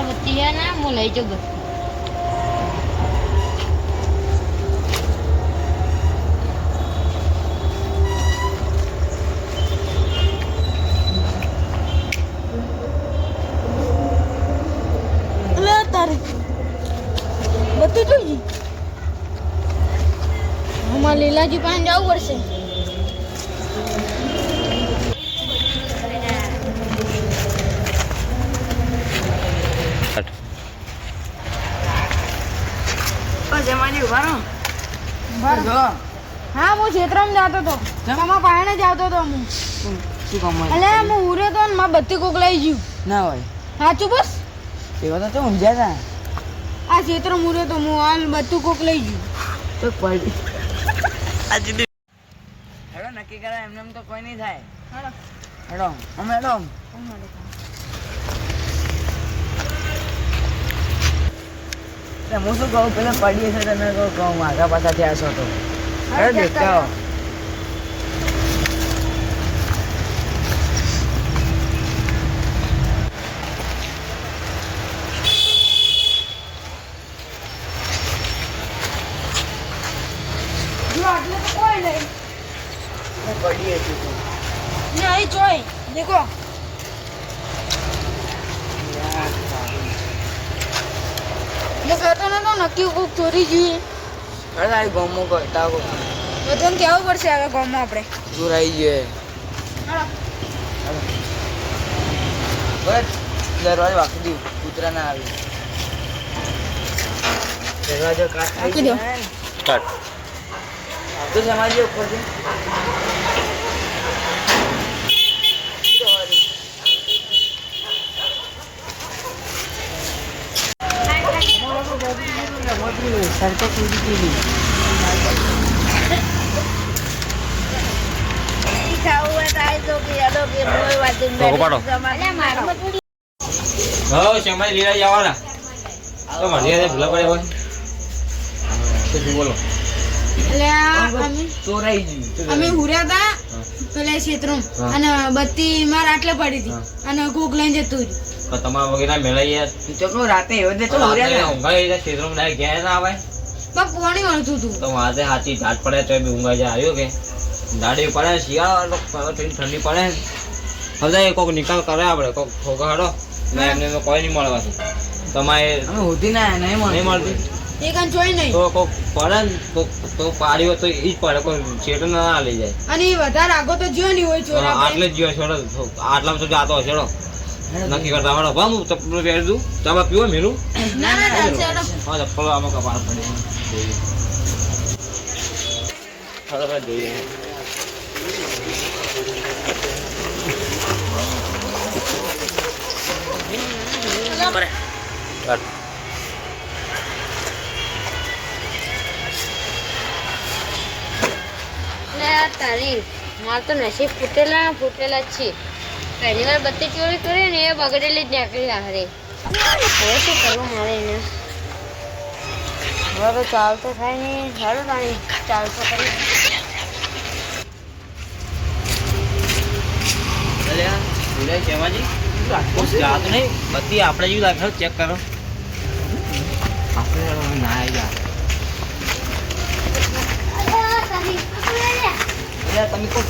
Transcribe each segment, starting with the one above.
અગરબત્તી હે ને હું લઈ જાઉં બધી એટલે તારે બધું જોઈ આમાં લીલાજી પાસે જવું પડશે બસ એમાં જ ઊભા રહો બરાબર. જો હા હું ક્ષેત્રમાં જતો તો. તમારા પાયણે જ આવતો હતો હું. શું કામ હોય? એટલે હું ઉરે તો ને માં બત્તી કોક લઈ ગયું. ના હોય. સાચું બસ? એવા તો તો ઊંઝ્યા આ ક્ષેત્ર ઉરે તો હું હાલ બધું કોક લઈ ગયું. તો પલટી હેડો નક્કી કરા એમને એમ તો કોઈ નહીં થાય. હેડો. અમે હેડો. હું શું કહું? પેલા પડીએ છે તમે કહું કહું માગા પાછા થયા છો તો. હેડો દેખાઓ જો આટલે તો કોઈ નહીં પડીએ છીએ તો. ને અહીં જોઈ હેડો આ ગમો કરતા બધાને કહેવું પડશે હવે ગામમાં આપણે. ગયે બસ દરવાજો વાંકી દી કૂતરા ના આવી. દરવાજો વાંકી દો. તો સમાજે ઉપરથી સરકે કૂદી તો ભૂલા પડે બોલો. ચોરાઈ ગયું અમે હુર્યા હતા પેલા ક્ષેત્રમાં અને બત્તી મારા આટલે પડી હતી. અને કોક લઈને જતું રહ્યું. તમારા વગેરે મેળાઈ યાર રાતે એવો દે તો રાત્રે ઊંઘાઈ ક્ષેત્રમાં ડાયરેક્ટ ના આવે. પણ પોણી વળતું હતું. તો માથે હાથી ઝાડ પડે તો બી ઊંઘા જાય આવ્યો કે? દાડી પડે શિયાળો ઠંડી પડે. હવે કોક નિકાલ કરે આપણે કોઈક ખોગાડો હડો એમને એમને કોઈ નહીં મળવાનું તમારે અમે હોતી ના નહીં મળતી? એ કાન જોઈ નહીં. તો કોઈક પડે ને તો તો પાડ્યો તો ઈ જ પડે કોઈ છેટો ના લઈ જાય. અને એ વધારે આગો તો જો નહીં હોય ચોરા આટલે જ ગયો છોડો આટલામાં તો જાતો હશે નક્કી કરતા હું પહેરી દઉં ચાબા પીવો મેરું ના ના ચાલશે હા ચપ્પલ આમાં કપાળ પડી. જોઈએ. ચાલો તારી માર તો નસીબ ફૂટેલા ફૂટેલા જ છે. પહેલી વાર બત્તી ચોરી કરી ને એ બગડેલી જ નીકળી હારે. હવે શું કરવું મારે એને? હવે તો ચાલતો થાય નહીં. સારું પાણી ચાલતો કરી. બત્તી આપણે જેવી લાગે ચેક કરો. આપણે ના આવી જાય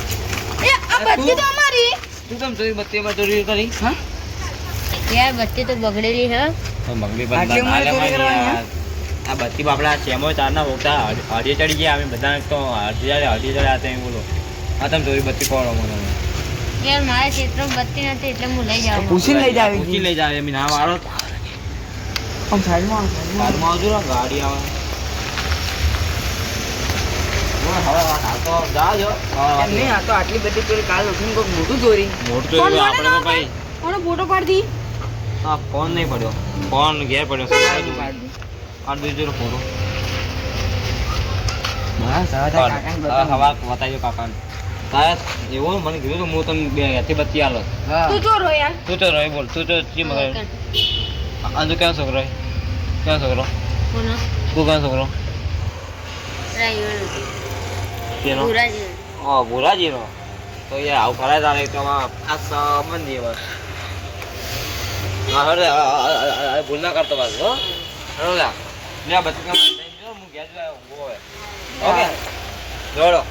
અલ્યા, એ આ બત્તી તો? અમારી. તું કેમ ચોરી બત્તીમાં ચોરી કરી હા? યાર બત્તી તો બગડેલી હે તો મંગવી બંધ ઉંમરે ચોરી કરવાની, યાર. આ બત્તી બાપડા ચેમો હોતા હળીએ ચડી ગયા અમે બધા તો હળદી ચડે હતા એમ બોલો. આ તમે ચોરી બત્તી કોણ મને યાર મારા બત્તી નથી એટલે હું લઈ જાઉં. પૂછીને લઈ જાવી. પૂછી લઈ જાય એમ ના વાળો આમ સાઈડમાં સાઈડમાં. આવજો ગાડી આવે. હવે તો નહીં આ તો આટલી બધી ચોરી કાલ ઉઠીને કોઈક મોટું ચોરી મોટું ફોન આપણે તો ભાઈ? કોનો ફોટો પાડતી હા ફોન નહીં પડ્યો. ફોન ઘેર પડ્યો આ બીજો ફોટો. હવા બતાવજો કાકાને તારે એવો મને કીધું તો હું તમને બે હાથે બત્તી આલો. તું ચોર રો યાર. તું તો રહી બોલ. તું તો ચી મગર આજુ ક્યાં છોકરો ક્યાં છોકરો? તું ક્યાં છોકરો? ડ્રાઈવર તેનો ભુરાજી ઓ ભુરાજીનો. તો એ આવું કરાય તારે તો આ સંબંધી બસ હા આ ભૂલ ના કરતો બસ હો. હરો મેં બચકા હું આવ્યો ઓકે. જોડો